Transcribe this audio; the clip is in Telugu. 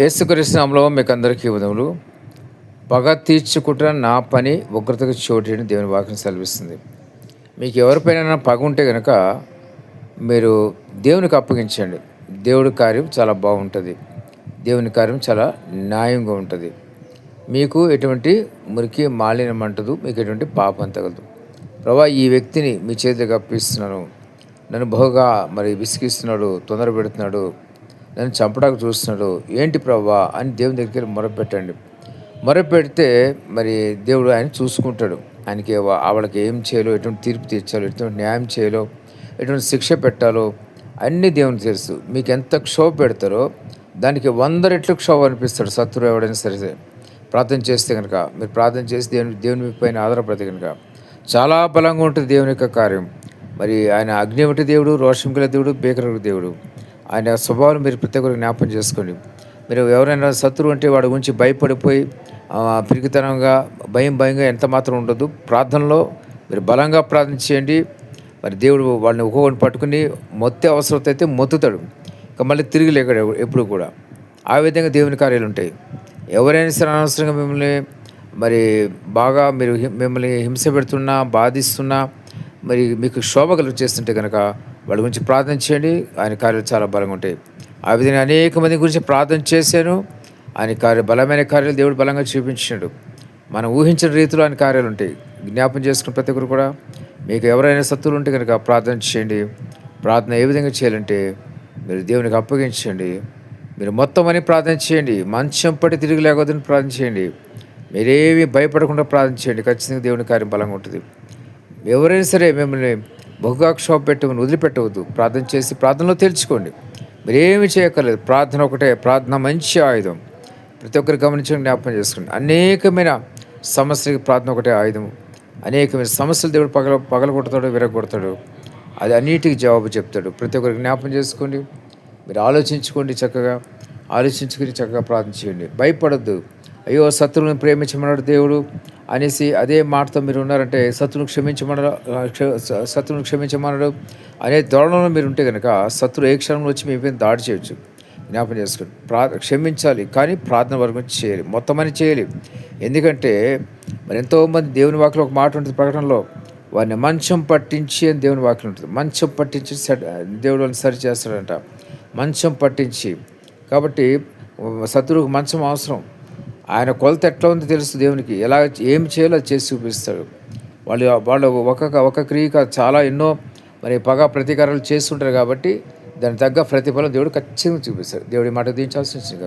యేసుకృష్ణంలో మీకు అందరికీ ఉదములు. పగ తీర్చుకుంటున్న నా పని ఉగ్రతకు చోటు దేవుని వాక్యం సెలవిస్తుంది. మీకు ఎవరిపైన పగ ఉంటే కనుక మీరు దేవునికి అప్పగించండి. దేవుడి కార్యం చాలా బాగుంటుంది. దేవుని కార్యం చాలా న్యాయంగా ఉంటుంది. మీకు ఎటువంటి మురికి మాలిన్యం అంటదు మీకు ఎటువంటి పాపం తగలదు. ప్రభా ఈ వ్యక్తిని మీ చేతికి అప్పిస్తున్నాను నన్ను బహుగా మరి విసిగిస్తున్నాడు తొందర పెడుతున్నాడు నన్ను చంపడానికి చూస్తున్నాడు. ఏంటి ప్రభా అని దేవుని దగ్గర మొరపెట్టండి. మొరపెడితే మరి దేవుడు ఆయన చూసుకుంటాడు. ఆయనకి వా- ఆవిడకి ఏం చేయాలో ఎటువంటి తీర్పు తీర్చాలో ఎటువంటి న్యాయం చేయాలో ఎటువంటి శిక్ష పెట్టాలో అన్నీ దేవునికి తెలుసు. మీకు ఎంత క్షోభ పెడతారో దానికి వంద రెట్లు క్షోభ అనిపిస్తాడు శత్రువు ఎవడైనా సరే. ప్రార్థన చేస్తే కనుక మీరు ప్రార్థన చేసి దేవుని దేవుని మీ పైన ఆధారపడితే కనుక చాలా బలంగా ఉంటుంది దేవుని యొక్క కార్యం. మరి ఆయన అగ్ని ఒకటి దేవుడు రోషం గల దేవుడు బేకర దేవుడు. ఆయన స్వభావం మీరు ప్రతి ఒక్కరు జ్ఞాపకం చేసుకోండి. మీరు ఎవరైనా శత్రువు అంటే వాడి గురించి భయపడిపోయి పిరికితనంగా భయం భయంగా ఎంత మాత్రం ఉండదు ప్రార్థనలో మీరు బలంగా ప్రార్థన చేయండి. మరి దేవుడు వాళ్ళని ఒక్కొక్కరిని పట్టుకుని మొత్తే అవసరత అయితే మొత్తుతాడు. ఇక మళ్ళీ తిరిగి లేకడు ఎప్పుడు కూడా. ఆ విధంగా దేవుని కార్యాలు ఉంటాయి. ఎవరైనా సరే అనవసరంగా మిమ్మల్ని మరి బాగా మీరు మిమ్మల్ని హింస పెడుతున్నా బాధిస్తున్నా మరి మీకు శోభ కలుగు చేస్తుంటే కనుక వాళ్ళ గురించి ప్రార్థన చేయండి. ఆయన కార్యాలు చాలా బలంగా ఉంటాయి. ఆ విధంగా అనేక మంది గురించి ప్రార్థన చేశాను. ఆయన కార్య బలమైన కార్యాలు దేవుడు బలంగా చూపించాడు. మనం ఊహించిన రీతిలో ఆయన కార్యాలు ఉంటాయి. జ్ఞాపం చేసుకున్న ప్రతి ఒక్కరు కూడా మీకు ఎవరైనా శత్రువులు ఉంటే కనుక ప్రార్థన చేయండి. ప్రార్థన ఏ విధంగా చేయాలంటే మీరు దేవునికి అప్పగించండి. మీరు మొత్తం అని ప్రార్థన చేయండి. మంచం పట్టి తిరిగి లేకపోతే ప్రార్థన చేయండి. మీరేమి భయపడకుండా ప్రార్థన చేయండి. ఖచ్చితంగా దేవుని కార్యం బలంగా ఉంటుంది. ఎవరైనా సరే మిమ్మల్ని బహుగా క్షోభ పెట్టమని వదిలిపెట్టవద్దు. ప్రార్థన చేసి ప్రార్థనలో తేల్చుకోండి. మీరేమి చేయక్కర్లేదు. ప్రార్థన ఒకటే ప్రార్థన మంచి ఆయుధం. ప్రతి ఒక్కరు గమనించడం జ్ఞాపకం చేసుకోండి. అనేకమైన సమస్యలకి ప్రార్థన ఒకటే ఆయుధం. అనేకమైన సమస్యలు దేవుడు పగల పగలగొడతాడు విరగొడతాడు. అది అన్నిటికీ జవాబు చెప్తాడు. ప్రతి ఒక్కరికి జ్ఞాపకం చేసుకోండి. మీరు ఆలోచించుకోండి చక్కగా. ఆలోచించుకుని చక్కగా ప్రార్థన చేయండి. భయపడద్దు. అయ్యో శత్రువుని ప్రేమించమన్నాడు దేవుడు అనేసి అదే మాటతో మీరు ఉన్నారంటే శత్రువును క్షమించమన్నాడు క్ష- స- శత్రువును క్షమించమన్నాడు అనే ధోరణంలో మీరు ఉంటే కనుక శత్రువు ఏ క్షణంలో వచ్చి మీ పైన దాడి చేయొచ్చు. జ్ఞాపకం చేసుకోండి. ప్రా క్షమించాలి కానీ ప్రార్థన వరకు చేయాలి మొత్తం అని చేయాలి. ఎందుకంటే మరి ఎంతోమంది దేవుని వాక్యం ఒక మాట ఉంటుంది ప్రకటనలో వారిని మంచం పట్టించి అని దేవుని వాక్యం ఉంటుంది. మంచం పట్టించి దేవుడు వాళ్ళని సరి చేస్తాడంట. మంచం పట్టించి కాబట్టి శత్రువుకు మంచం అవసరం. ఆయన కొలత ఎట్లా ఉందో తెలుసు దేవునికి. ఎలా ఏం చేయాలో చేసి చూపిస్తాడు. వాళ్ళు వాళ్ళు ఒక ఒక క్రియక చాలా ఎన్నో మరి పగ ప్రతీకారాలు చేస్తుంటారు కాబట్టి దానికి తగ్గ ప్రతిఫలం దేవుడు ఖచ్చితంగా చూపిస్తాడు. దేవుడి మాట దించాల్సి వచ్చింది.